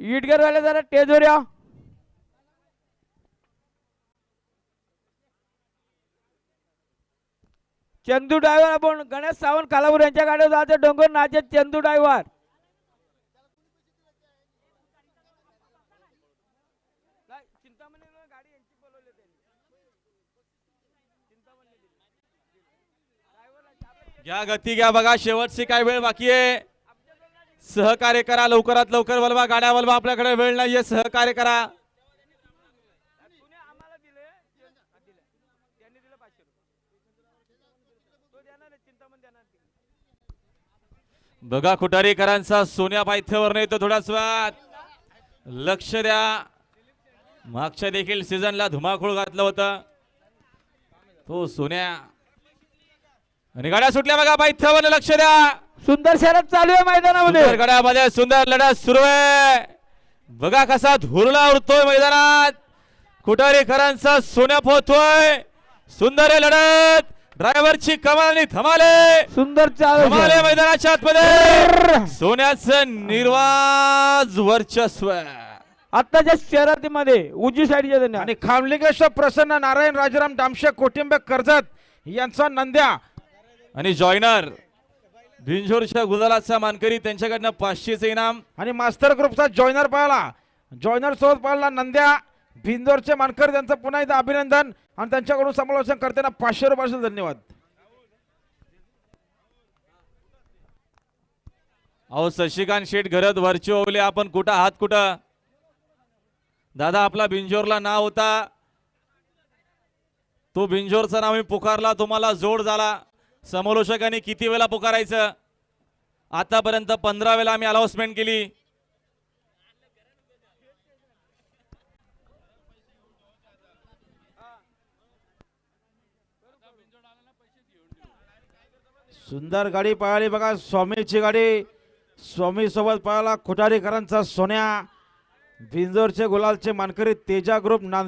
इटगरवाले जरा टेजवर या. चंदू ड्रायव्हर आपण गणेश सावंत कालापूर यांच्या गाडीवर जायचं डोंगर नाचे चंदू ड्रायव्हर घ्या गती घ्या बघा. शेवटची काय वेळ बाकी आहे. सहकार्य करा लवकरात लवकर वलवा गाड्या वलवा आपल्याकडे वेळ नाहीये सहकार्य करा. बघा खुटारीकरांचा सोन्या पायथ्यावर नाही तो थोड्याच वेळात. लक्ष द्या. मागच्या देखील सीझनला धुमाकूळ घातलं होतं. तो सोन्या. आणि गाड्या सुटल्या बघा पायथ्यावर लक्ष द्या. सुंदर शरद चालू आहे मैदानामध्ये. सुंदर गड्यामध्ये सुंदर लढत सुरू आहे. बघा कसा धुरला उडतोय मैदानात. कुटारीकरांचा सोन्या पोहतोय. सुंदर आहे लढत. ड्रायव्हरची कमाल आणि धमाले सुंदर चालू धमाले आहे. मैदानाच्या आतमध्ये. सोन्याचं निर्वाज वर्चस्व आत्ताच्या शर्यतीमध्ये उजवी साईडच्या आणि खामलिंगेश्वर प्रसन्न नारायण राजाराम दामशे कोटिंबे कर्जत यांचा नंद्या. आणि जॉयनर भिंजोरच्या गुलालाचा मानकरी. त्यांच्याकडनं पाचशेचं इनाम. आणि मास्टर ग्रुपचा जॉयनर पाहिला. जॉयनर सोबत पाहिला नंद्या. भिंदोरचे मानकर त्यांचं पुन्हा एकदा अभिनंदन. आणि त्यांच्याकडून समालोचन करताना पाचशे रुपयाचे धन्यवाद. अहो शशिकांत शेठ घरत वरची ओवले. आपण कुठं आहात कुठं? दादा आपला बिंजोरला नाव होता. तो बिंजोरचा नाव मी पुकारला. तुम्हाला जोड झाला. समालोचकांनी किती वेळा पुकारायचं? आतापर्यंत पंधरा वेळा आम्ही अनाउन्समेंट केली. सुंदर गाडी पळाली बघा स्वामीची गाडी. स्वामी सोबत पळाला खुटारीकरांचा सोन्या. बिंजोरचे गुलालचे मानकरी तेजा ग्रुप नांदगाव